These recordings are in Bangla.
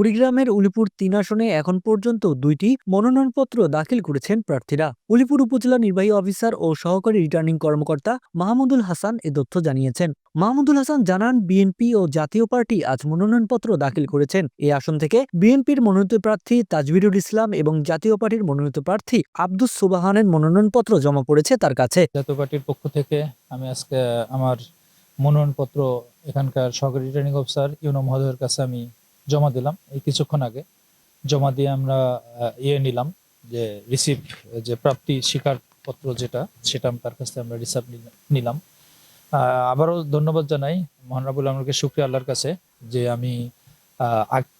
কুড়িগ্রামের উলিপুর তিন আসনে এখন পর্যন্ত দুইটি মনোনয়নপত্র দাখিল করেছেন প্রার্থীরা। উলিপুর উপজেলা নির্বাহী অফিসার ও সহকারী রিটার্নিং কর্মকর্তা মাহমুদুল হাসান এ তথ্য জানিয়েছেন। মাহমুদুল হাসান জানান, বিএনপি ও জাতীয় পার্টি আজ মনোনয়নপত্র দাখিল করেছেন। এই আসন থেকে বিএনপির মনোনীত প্রার্থী তাজবিরুল ইসলাম এবং জাতীয় পার্টির মনোনীত প্রার্থী আব্দুস সুবাহানের মনোনয়নপত্র জমা পড়েছে তার কাছে। জাতীয় পার্টির পক্ষ থেকে আমি আজকে আমার মনোনয়নপত্র এখানকার সহকারী রিটার্নিং অফিসার ইউনো মহোদয়ের কাছে আমি জমা দিলাম। এই কিছুক্ষণ আগে জমা দিয়ে আমরা ইয়ে নিলাম যে রিসিভ যে প্রাপ্তি স্বীকারপত্র যেটা, সেটা তার কাছ থেকে আমরা রিসিভ নিলাম। আবারও ধন্যবাদ জানাই মহানরাবুল আমাকে শুক্রিয়া আল্লাহর কাছে যে আমি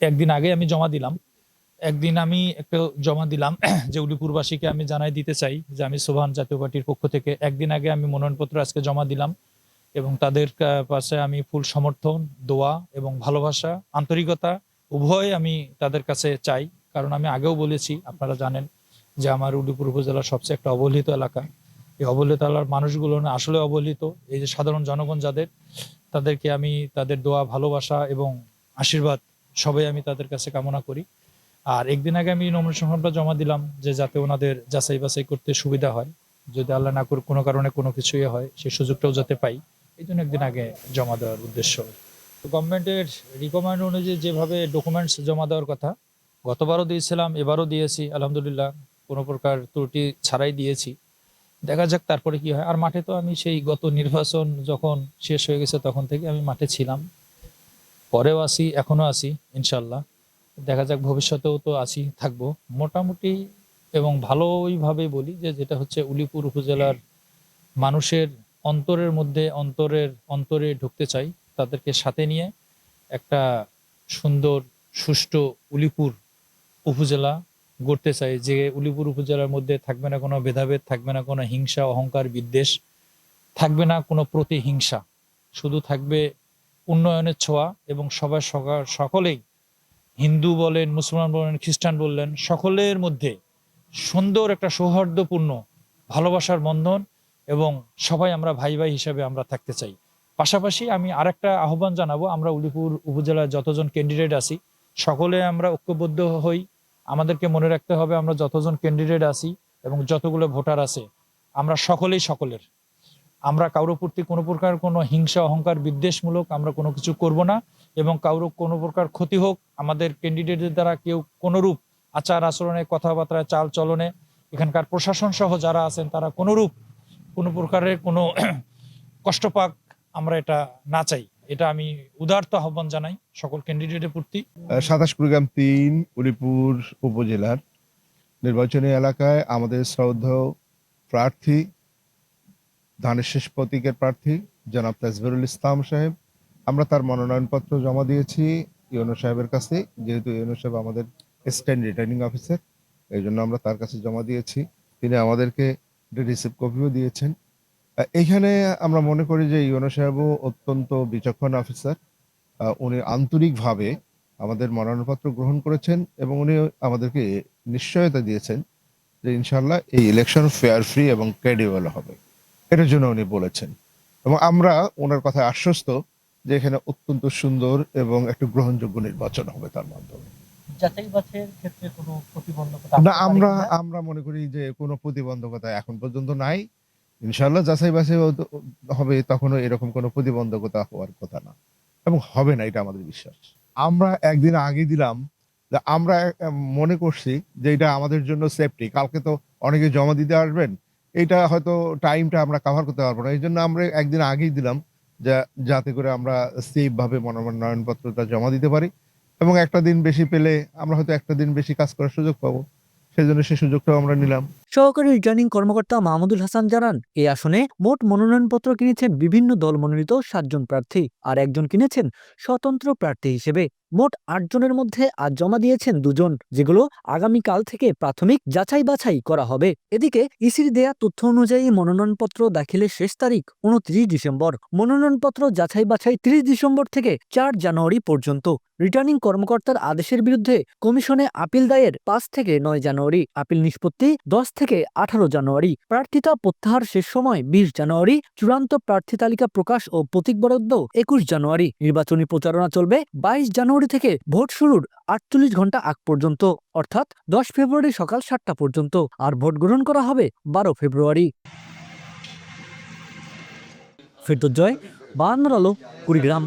একদিন আগে আমি জমা দিলাম। একদিন আমি একটু জমা দিলাম যে উলিপুরবাসীকে আমি জানাই দিতে চাই যে আমি সোভান জাতীয় পার্টির পক্ষ থেকে একদিন আগে আমি মনোনয়নপত্র আজকে জমা দিলাম। এবং তাদের পাশে আমি ফুল সমর্থন, দোয়া এবং ভালোবাসা, আন্তরিকতা উভয় আমি তাদের কাছে চাই। কারণ আমি আগেও বলেছি, আপনারা জানেন যে আমার উলিপুর উপজেলার সবচেয়ে একটা অবহেলিত এলাকা। এই অবহেলিত এলাকার মানুষগুলো আসলে অবহেলিত। এই যে সাধারণ জনগণ যাদের, তাদেরকে আমি তাদের দোয়া, ভালোবাসা এবং আশীর্বাদ সবাই আমি তাদের কাছে কামনা করি। আর একদিন আগে আমি নমিনেশনটা জমা দিলাম যে যাতে ওনাদের যাচাই বাছাই করতে সুবিধা হয়। যদি আল্লাহ না করে কোনো কারণে কোনো কিছুই হয়, সেই সুযোগটাও যাতে পাই। এই জন্য একদিন আগে জমা দেওয়ার উদ্দেশ্য। গভর্নমেন্টের রিকমেন্ড অনুযায়ী যেভাবে ডকুমেন্টস জমা দেওয়ার কথা, গতবারও দিয়েছিলাম, এবারও দিয়েছি, আলহামদুলিল্লাহ কোনো প্রকার ত্রুটি ছাড়াই দিয়েছি। দেখা যাক তারপরে কি হয়। আর মাঠে তো আমি সেই গত নির্বাচন যখন শেষ হয়ে গেছে তখন থেকে আমি মাঠে ছিলাম। পরেও আসি এখনও আসি ইনশাল্লাহ দেখা যাক ভবিষ্যতেও তো আছি, থাকব। মোটামুটি এবং ভালোইভাবে বলি যে যেটা হচ্ছে উলিপুর উপজেলার মানুষের অন্তরের মধ্যে অন্তরের অন্তরে ঢুকতে চাই তাদেরকে সাথে নিয়ে একটা সুন্দর, সুষ্ঠু উলিপুর উপজেলা গড়তে চাই। যে উলিপুর উপজেলার মধ্যে থাকবে না কোনো ভেদাভেদ, থাকবে না কোনো হিংসা, অহংকার, বিদ্বেষ, থাকবে না কোনো প্রতিহিংসা। শুধু থাকবে উন্নয়নের ছোঁয়া এবং সবাই সকা- সকলেই হিন্দু বলেন, মুসলমান বলেন, খ্রিস্টান বললেন, সকলের মধ্যে সুন্দর একটা সৌহার্দ্যপূর্ণ ভালোবাসার বন্ধন এবং সবাই আমরা ভাই ভাই হিসাবে আমরা থাকতে চাই। পাশাপাশি আমি আরেকটা আহ্বান জানাব, আমরা উলিপুর উপজেলার যতজন ক্যান্ডিডেট আছি, সকলে আমরা ঐক্যবদ্ধ হই। আমাদেরকে মনে রাখতে হবে আমরা যতজন ক্যান্ডিডেট আছি এবং যতগুলো ভোটার আছে, আমরা সকলেই সকলের। আমরা কারোর প্রতি কোনো প্রকার কোনো হিংসা, অহংকার, বিদ্বেষমূলক আমরা কোনো কিছু করব না এবং কারও কোনো প্রকার ক্ষতি হোক, আমাদের ক্যান্ডিডেটের দ্বারা কেউ কোনোরূপ আচার আচরণে কথাবার্তায় চাল চলনে এখানকার প্রশাসন সহ যারা আছেন তারা কোনোরূপ কোনো প্রকারের কোনো কষ্ট পাক আমরা এটা না চাই। এটা আমি উদারত আহ্বান জানাই সকল ক্যান্ডিডেটের প্রতি। সাতাশ কুড়িগ্রাম তিন, উলিপুর উপজেলার নির্বাচনী এলাকায় আমাদের শ্রদ্ধেয় প্রার্থী, ধানের শেষ প্রতীকের প্রার্থী, জনাব তাজবিরুল ইসলাম সাহেব। আমরা তার মনোনয়নপত্র জমা দিয়েছি ইউনো সাহেবের কাছে, যেহেতু ইউনো সাহেব আমাদের স্ট্যান্ড রিটার্নিং অফিসার, এই জন্য আমরা তার কাছে জমা দিয়েছি। তিনি আমাদেরকে রিসিভ কপিও দিয়েছেন। এখানে আমরা মনে করি যে ইউনো সাহেবও অত্যন্ত বিচক্ষণ অফিসার উনি আন্তরিকভাবে আমাদের মনোনয়নপত্র গ্রহণ করেছেন এবং উনি আমাদেরকে নিশ্চয়তা দিয়েছেন যে ইনশাল্লাহ এই ইলেকশন ফেয়ার ফ্রি এবং ক্রেডিবল হবে। এটার জন্য উনি বলেছেন। এবং আমরা ওনার কথায় আশ্বস্ত যে এখানে অত্যন্ত সুন্দর এবং একটু গ্রহণযোগ্য নির্বাচন হবে তার মাধ্যমে। যাচাই বাছাইয়ের ক্ষেত্রে কোনো প্রতিবন্ধকতা না আমরা আমরা মনে করি যে কোনো প্রতিবন্ধকতা এখন পর্যন্ত নাই। ইনশাল্লাহ যাচাই বাছাই হবে তখনও এরকম কোনো প্রতিবন্ধকতা হওয়ার কথা না। এবং হবে না এটা আমাদের বিশ্বাস। আমরা একদিন আগে দিলাম যে আমরা মনে করছি যে এটা আমাদের জন্য সেফটি কালকে তো অনেকে জমা দিতে আসবেন। এটা হয়তো টাইমটা আমরা কাভার করতে পারব না। এই জন্য আমরা একদিন আগেই দিলাম যা যাতে করে আমরা সেফ ভাবে মনোনয়নপত্রটা জমা দিতে পারি। এবং একটা দিন বেশি পেলে আমরা হয়তো একটা দিন বেশি কাজ করার সুযোগ পাবো। সেজন্য সেই সুযোগটাও আমরা নিলাম। সহকারী রিটার্নিং কর্মকর্তা মাহমুদুল হাসান জানান এই আসনে মোট মনোনয়নপত্র কিনেছেন বিভিন্ন দল মনোনীত সাতজন প্রার্থী, আর একজন কিনেছেন স্বতন্ত্র প্রার্থী হিসেবে। মোট আটজনের মধ্যে আজ জমা দিয়েছেন দুজন, যেগুলো আগামীকাল থেকে প্রাথমিক যাচাই বাছাই করা হবে। এদিকে ইসির দেয়া তথ্য অনুযায়ী মনোনয়নপত্র দাখিলের শেষ তারিখ উনত্রিশ ডিসেম্বর। মনোনয়নপত্র যাচাই বাছাই ত্রিশ ডিসেম্বর থেকে চার জানুয়ারি পর্যন্ত। রিটার্নিং কর্মকর্তার আদেশের বিরুদ্ধে কমিশনে আপিল দায়ের পাঁচ থেকে নয় জানুয়ারি, আপিল নিষ্পত্তি দশ থেকে আঠারো জানুয়ারি, প্রার্থিতা প্রত্যাহার শেষ সময় বিশ জানুয়ারি, চূড়ান্ত প্রার্থী তালিকা প্রকাশ ও প্রতীক বরাদ্দ একুশ জানুয়ারি। নির্বাচনী প্রচারণা চলবে বাইশ জানুয়ারি থেকে ভোট শুরুর আটচল্লিশ ঘণ্টা আগ পর্যন্ত, অর্থাৎ দশ ফেব্রুয়ারি সকাল সাতটা পর্যন্ত। আর ভোট গ্রহণ করা হবে বারো ফেব্রুয়ারি। ফেরদোস জয় বায়ান্নর আলো, কুড়িগ্রাম।